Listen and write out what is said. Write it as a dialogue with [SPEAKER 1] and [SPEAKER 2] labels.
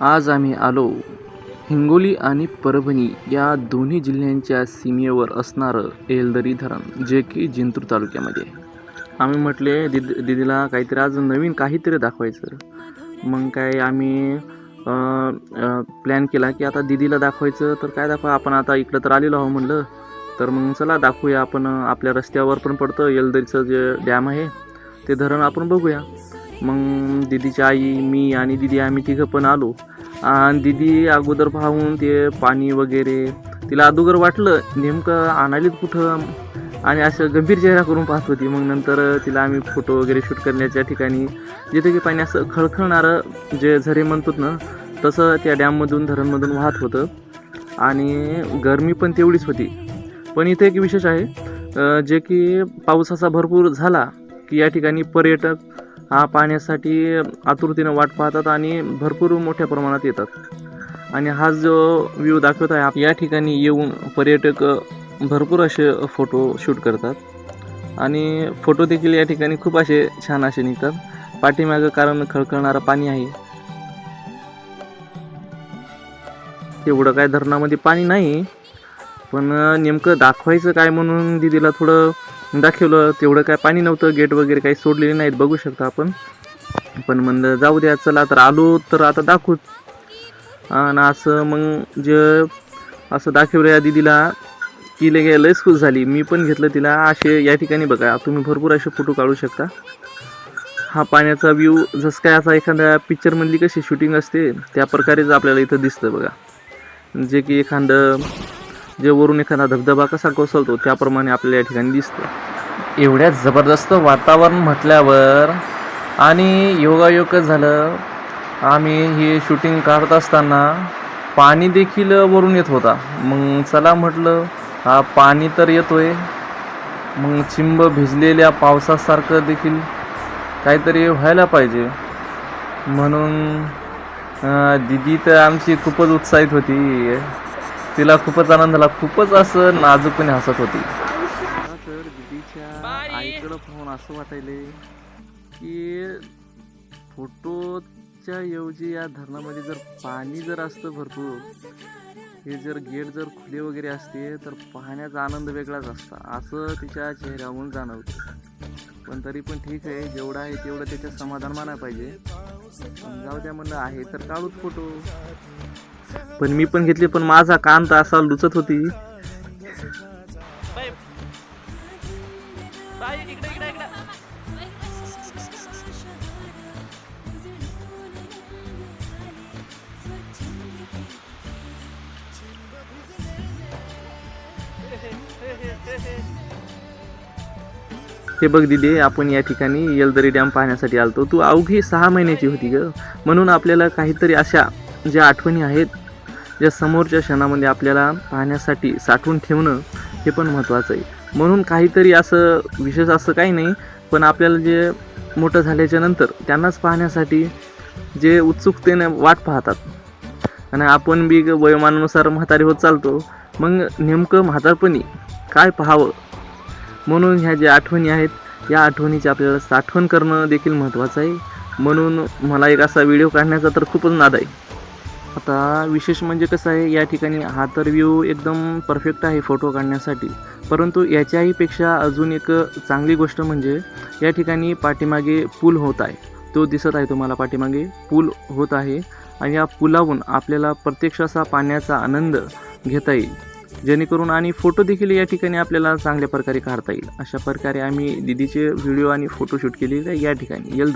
[SPEAKER 1] आज आम्ही आलो हिंगोली आणि परभणी या दोन्ही जिल्ह्यांच्या सीमेवर असणारं एलदरी धरण जे की जिंतूर तालुक्यामध्ये आम्ही म्हटले दिद दिदीला काहीतरी आज नवीन काहीतरी दाखवायचं. मग काय आम्ही प्लॅन केला की आता दिदीला दाखवायचं तर काय दाखवा आपण आता इकडं तर आलेलो आहो म्हणलं. तर मग चला दाखवूया आपण आपल्या रस्त्यावर पण पडतं एलदरीचं जे डॅम आहे ते धरण आपण बघूया. मग दिदीची आई मी आणि दिदी आम्ही तिघं पण आलो. आणि दिदी अगोदर पाहून ते पाणी वगैरे तिला अगोदर वाटलं नेमकं आणालीत कुठं? आणि असं गंभीर चेहरा करून पाहत होती. मग नंतर तिला आम्ही फोटो वगैरे शूट करण्याच्या ठिकाणी जिथे की पाणी असं खळखळणारं जे झरे म्हणतोत ना तसं त्या डॅममधून धरणमधून वाहत होतं. आणि गरमी पण तेवढीच होती. पण इथे एक विशेष आहे जे की पाऊस असा भरपूर झाला की या ठिकाणी पर्यटक हा पाण्यासाठी आतुरतेनं वाट पाहतात आणि भरपूर मोठ्या प्रमाणात येतात. आणि हा जो व्ह्यू दाखवत आहे आप- या ठिकाणी येऊन पर्यटक भरपूर असे फोटो शूट करतात. आणि फोटो देखील या ठिकाणी खूप असे छान असे निघतात. पाठीमागं कारण खळखळणारं पाणी आहे. तेवढं काय धरणामध्ये पाणी नाही. पण नेमकं दाखवायचं काय म्हणून दिदीला थोडं दाखवलं तेवढं काय पाणी नव्हतं गेट वगैरे काही सोडलेले नाहीत बघू शकता आपण. पण म्हणलं जाऊ द्या चला तर आलो तर आता दाखवूच आणि असं मग जे असं दाखवलं या दिदीला की लगे लयच खुश झाली. मी पण घेतलं तिला. असे या ठिकाणी बघा तुम्ही भरपूर असे फोटो काढू शकता. हा पाण्याचा व्ह्यू जसं काय असा एखाद्या पिक्चरमधली कशी शूटिंग असते त्या प्रकारेच आपल्याला इथं दिसतं बघा. जे की एखादं जे वरून एखादा धबधबा कसा कोसळतो त्याप्रमाणे आपल्याला या ठिकाणी दिसतं. एवढ्या जबरदस्त वातावरण म्हटल्यावर आणि योगायोग झालं आम्ही हे शूटिंग काढत असताना पाणी देखील वरून येत होता. मग चला म्हटलं हा पाणी तर येतोय. मग चिंब भिजलेल्या पावसासारखं देखील काहीतरी व्हायला पाहिजे. म्हणून दिदी तर आमची खूपच उत्साहित होती. तिला खूपच आनंद झाला. खूपच असं नाजूकपणे हसत होती. तर दिदीच्या आईकडं पाहून असं वाटायले की फोटोच्या ऐवजी या धरणामध्ये जर पाणी जर असतं भरपूर हे जर गेट जर खुले वगैरे असते तर पाहण्याचा आनंद वेगळाच असता. असं तिच्या चेहऱ्यावरून जाणवतं. पण तरी पण ठीक आहे जेवढं आहे तेवढं त्याच्यात समाधान मानायला पाहिजे. पण जाऊ द्या म्हणलं आहे तर काढूच फोटो. पण मी पण घेतली पण माझा कान तर असा लुचत होती. हे बघ दिदी आपण या ठिकाणी येलदरी डॅम पाहण्यासाठी आलतो. तू अवघी सहा महिन्याची होती ग. म्हणून आपल्याला काहीतरी अशा ज्या आठवणी आहेत ज्या समोरच्या क्षणामध्ये आपल्याला पाहण्यासाठी साठवून ठेवणं हे पण महत्त्वाचं आहे. म्हणून काहीतरी असं विशेष असं काही नाही पण आपल्याला जे मोठं झाल्याच्यानंतर त्यांनाच पाहण्यासाठी जे उत्सुकतेने वाट पाहतात. आणि आपण बी वयोमानानुसार म्हातारी होत चालतो मग नेमकं म्हातारपणी काय पाहावं? म्हणून ह्या ज्या आठवणी आहेत या आठवणीची आपल्याला साठवण करणं देखील महत्त्वाचं आहे. म्हणून मला एक असा व्हिडिओ काढण्याचा तर खूपच नाद आहे. आता विशेष म्हणजे कसं आहे या ठिकाणी हा तर व्ह्यू एकदम परफेक्ट आहे फोटो काढण्यासाठी. परंतु याच्याही पेक्षा अजून एक चांगली गोष्ट म्हणजे या ठिकाणी पाठीमागे पूल होत आहे. तो दिसत आहे तुम्हाला पाठीमागे. पूल होत आहे आणि या पुलावून आपल्याला प्रत्यक्ष असा पाण्याचा आनंद घेता येईल. जेणेकरून आणि फोटो देखील या ठिकाणी आपल्याला चांगल्या प्रकारे काढता येईल. अशा प्रकारे आम्ही दिदीचे व्हिडिओ आणि फोटोशूट केले केलेले या ठिकाणी. येलदरी